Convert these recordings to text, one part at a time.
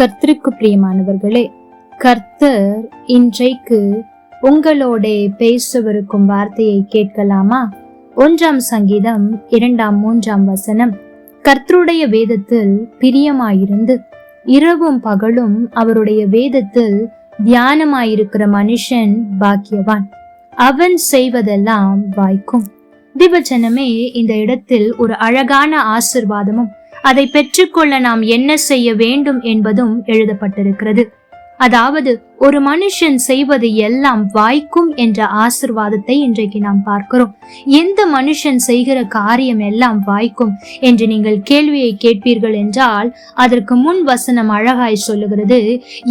கர்த்தருக்கு பிரியமானவர்களே கர்த்தர் இன்றைக்கு உங்களோட பேசவிருக்கும் வார்த்தையை கேட்கலாமா? ஒன்றாம் சங்கீதம் இரண்டாம் மூன்றாம் வசனம். கர்த்தருடைய வேதத்தில் பிரியமாயிருந்து இரவும் பகலும் அவருடைய வேதத்தில் தியானமாயிருக்கிற மனுஷன் பாக்கியவான். அவன் செய்வதெல்லாம் வாய்க்கும். திவச்சனமே இந்த இடத்தில் ஒரு அழகான ஆசிர்வாதமும் அதை பெற்றுக்கொள்ள நாம் என்ன செய்ய வேண்டும் என்பதும் எழுதப்பட்டிருக்கிறது. அதாவது ஒரு மனுஷன் செய்வது எல்லாம் வாய்க்கும் என்ற ஆசிர்வாதத்தை இன்றைக்கு நாம் பார்க்கிறோம். எந்த மனுஷன் செய்கிற காரியம் எல்லாம் வாய்க்கும் என்று நீங்கள் கேள்வியை கேட்பீர்கள் என்றால் அதற்கு முன் வசனம் அழகாய் சொல்லுகிறது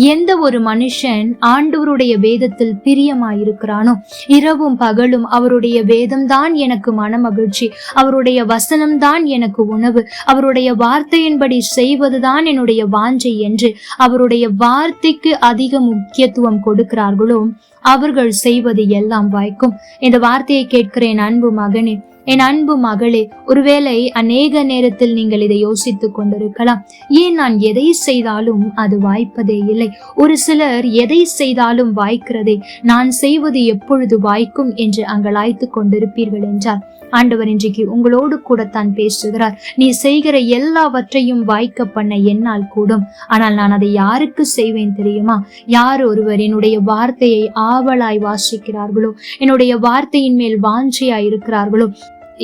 எந்த ஒரு மனுஷன் ஆண்டவருடைய வேதத்தில் பிரியமாயிருக்கிறானோ இரவும் பகலும் அவருடைய வேதம்தான் எனக்கு மன மகிழ்ச்சி அவருடைய வசனம்தான் எனக்கு உணவு அவருடைய வார்த்தையின்படி செய்வதுதான் என்னுடைய வாஞ்சை என்று அவருடைய வார்த்தைக்கு அதிக முக்கியத்துவம் கொடுக்கிறார்களோ அவர்கள் செய்வது எல்லாம் வாய்க்கும். இந்த வார்த்தையை கேட்கிறேன் அன்பு மகனே. என் அன்பு மகளே ஒருவேளை அநேக நேரத்தில் நீங்கள் இதை யோசித்துக் கொண்டிருக்கலாம். ஏன் நான் எதை செய்தாலும் அது வாய்ப்பதே இல்லை. ஒரு சிலர் எதை செய்தாலும் வாய்க்கிறதே. நான் செய்வது எப்பொழுது வாய்க்கும் என்று அங்கலாய்த்து கொண்டிருப்பீர்கள் என்றால் ஆண்டவர் இன்றைக்கு உங்களோடு கூட தான் பேசுகிறார். நீ செய்கிற எல்லாவற்றையும் வாய்க்க பண்ண என்னால் கூடும். ஆனால் நான் அதை யாருக்கு செய்வேன் தெரியுமா? யார் ஒருவர் என்னுடைய வார்த்தையை ஆவலாய் வாசிக்கிறார்களோ என்னுடைய வார்த்தையின் மேல் வாஞ்சியாய் இருக்கிறார்களோ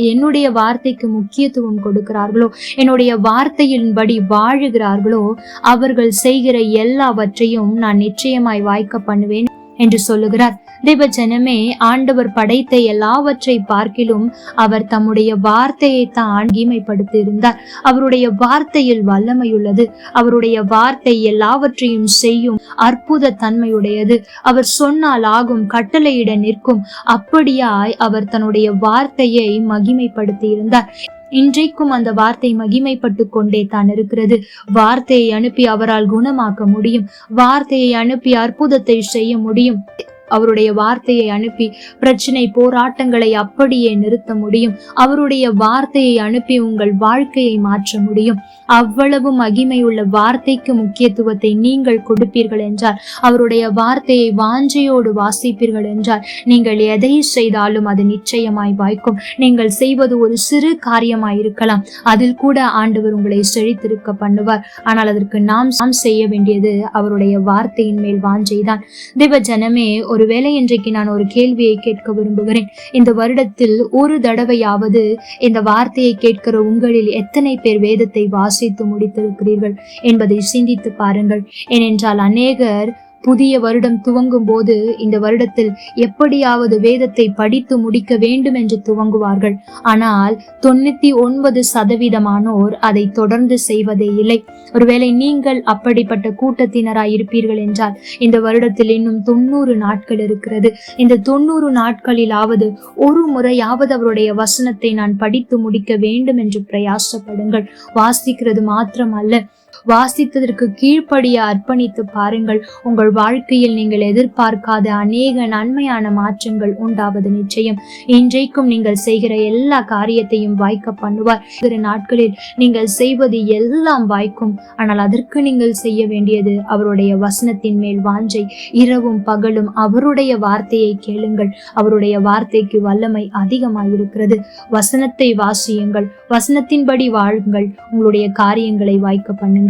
என்னுடைய வார்த்தைக்கு முக்கியத்துவம் கொடுக்கிறார்களோ என்னுடைய வார்த்தையின்படி வாழுகிறார்களோ அவர்கள் செய்கிற எல்லாவற்றையும் நான் நிச்சயமாய் வாய்க்க பண்ணுவேன். என்று சொல்லுகிறார். தேவ ஜனமே ஆண்டவர் படைத்த எல்லாவற்றை பார்க்கிலும் அவர் தம்முடைய வார்த்தையை தான் இருந்தார் அவருடைய வார்த்தையில் வல்லமையுள்ளது. அவருடைய வார்த்தை எல்லாவற்றையும் செய்யும் அற்புத தன்மையுடையது அவர் சொன்னால் ஆகும் கட்டளையிட நிற்கும். அப்படியாய் அவர் தன்னுடைய வார்த்தையை மகிமைப்படுத்தி இருந்தார் இன்றைக்கும் அந்த வார்த்தை மகிமைப்பட்டு கொண்டே தான் இருக்கிறது. வார்த்தையை அனுப்பி அவரால் குணமாக்க முடியும். வார்த்தையை அனுப்பி அற்புதத்தை செய்ய முடியும். அவருடைய வார்த்தையை அனுப்பி பிரச்சனை போராட்டங்களை அப்படியே நிறுத்த முடியும். அவருடைய வார்த்தையை அனுப்பி உங்கள் வாழ்க்கையை மாற்ற முடியும். அவ்வளவு மகிமையுள்ள வார்த்தைக்கு முக்கியத்துவத்தை நீங்கள் கொடுப்பீர்கள் என்றார். அவருடைய வார்த்தையை வாஞ்சையோடு வாசிப்பீர்கள் என்றால் நீங்கள் எதை செய்தாலும் அது நிச்சயமாய் வாய்க்கும். நீங்கள் செய்வது ஒரு சிறு காரியமாய் இருக்கலாம் அதில் கூட ஆண்டவர் உங்களை செழித்திருக்க பண்ணுவார். ஆனால் அதற்கு நாம் நாம் செய்ய வேண்டியது அவருடைய வார்த்தையின் மேல் வாஞ்சைதான். தேவ ஜனமே ஒருவேளை இன்றைக்கு நான் ஒரு கேள்வியை கேட்க விரும்புகிறேன். இந்த வருடத்தில் ஒரு தடவையாவது இந்த வார்த்தையை கேட்கிற உங்களில் எத்தனை பேர் வேதத்தை வாசித்து முடித்திருக்கிறீர்கள் என்பதை சிந்தித்து பாருங்கள். ஏனென்றால் அநேகர் புதிய வருடம் துவங்கும் போது இந்த வருடத்தில் எப்படியாவது வேதத்தை படித்து முடிக்க வேண்டும் என்று துவங்குவார்கள். ஆனால் தொண்ணூத்தி ஒன்பது சதவீதமானோர் அதை தொடர்ந்து செய்வதே இல்லை. ஒருவேளை நீங்கள் அப்படிப்பட்ட கூட்டத்தினராய் இருப்பீர்கள் என்றால் இந்த வருடத்தில் இன்னும் தொண்ணூறு நாட்கள் இருக்கிறது. இந்த தொண்ணூறு நாட்களிலாவது ஒரு முறையாவது அவருடைய வசனத்தை நான் படித்து முடிக்க வேண்டும் என்று பிரயாசப்படுங்கள். வாசிக்கிறது மாத்திரம் அல்ல வாசித்ததற்கு கீழ்ப்படிய அர்ப்பணித்து பாருங்கள். உங்கள் வாழ்க்கையில் நீங்கள் எதிர்பார்க்காத அநேக நன்மையான மாற்றங்கள் உண்டாவது நிச்சயம். இன்றைக்கும் நீங்கள் செய்கிற எல்லா காரியத்தையும் வாய்க்க பண்ணுவார். சிறு நாட்களில் நீங்கள் செய்வது எல்லாம் வாய்க்கும். ஆனால் அதற்கு நீங்கள் செய்ய வேண்டியது அவருடைய வசனத்தின் மேல் வாஞ்சை. இரவும் பகலும் அவருடைய வார்த்தையை கேளுங்கள். அவருடைய வார்த்தைக்கு வல்லமை அதிகமாயிருக்கிறது. வசனத்தை வாசியுங்கள். வசனத்தின்படி வாழுங்கள். உங்களுடைய காரியங்களை வாய்க்க பண்ணுங்கள்.